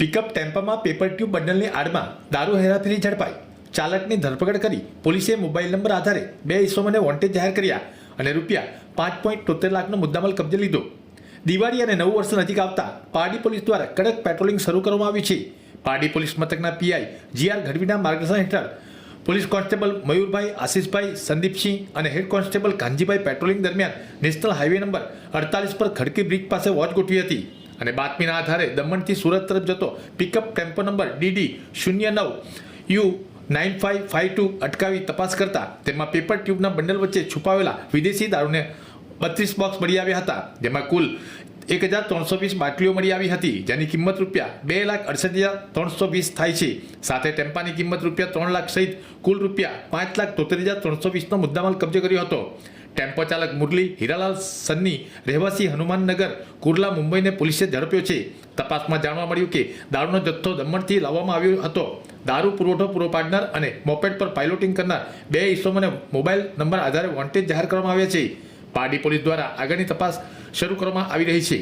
Pickup ટેમ્પામાં paper tube બંડલની આડમાં દારૂ હેરાફેરી ઝડપાઈ. ચાલકની ધરપકડ કરી પોલીસે મોબાઈલ નંબર આધારે બે ઇસમોને વોન્ટેજ જાહેર કર્યા અને રૂપિયા પાંચ પોઈન્ટ તોતેર લાખનો મુદ્દામાલ કબજે લીધો. દિવાળી અને નવું વર્ષ નજીક આવતા પારડી પોલીસ દ્વારા કડક પેટ્રોલિંગ શરૂ કરવામાં આવી છે. પારડી પોલીસ મથકના પીઆઈ જીઆર ગઢવીના માર્ગદર્શન હેઠળ પોલીસ કોન્સ્ટેબલ મયુરભાઈ, આશીષભાઈ, સંદીપસિંહ અને હેડ કોન્સ્ટેબલ કાનજીભાઈ પેટ્રોલિંગ દરમિયાન નેશનલ હાઈવે નંબર અડતાલીસ પર ખડકી બ્રિજ પાસે વોચ ગોઠવી હતી. અને બાતમીના આધારે દમણથી સુરત તરફ જતો પિકઅપ ટેમ્પો નંબર ડીડી શૂન્ય નવ U nine five five two અટકાવી તપાસ કરતા તેમાં પેપર ટ્યુબના બંડલ વચ્ચે છુપાવેલા વિદેશી દારૂને બત્રીસ બોક્સ મળી આવ્યા હતા. જેમાં કુલ એક હજાર ત્રણસો વીસ બાટલીઓ મળી આવી હતી, જેની કિંમત રૂપિયા બે લાખ અડસઠ હજાર ત્રણસો વીસ થાય છે. સાથે ટેમ્પાની કિંમત રૂપિયા ત્રણ લાખ સહિત કુલ રૂપિયા પાંચ લાખ તોતેર હજાર ત્રણસો વીસનો મુદ્દામાલ કબજે કર્યો હતો. ટેમ્પો ચાલક મુરલી હીરાલાલ સન્ની રહેવાસી હનુમાનનગર કુર્લા મુંબઈને પોલીસે ઝડપ્યો છે. તપાસમાં જાણવા મળ્યું કે દારૂનો જથ્થો દમણથી લાવવામાં આવ્યો હતો. દારૂ પુરવઠો પૂરો પાડનાર અને મોપેડ પર પાયલોટિંગ કરનાર બે ઇસમોને મોબાઈલ નંબર આધારે વોન્ટેજ જાહેર કરવામાં આવ્યા છે. પારડી પોલીસ દ્વારા આગળની તપાસ શરૂ કરવામાં આવી રહી છે.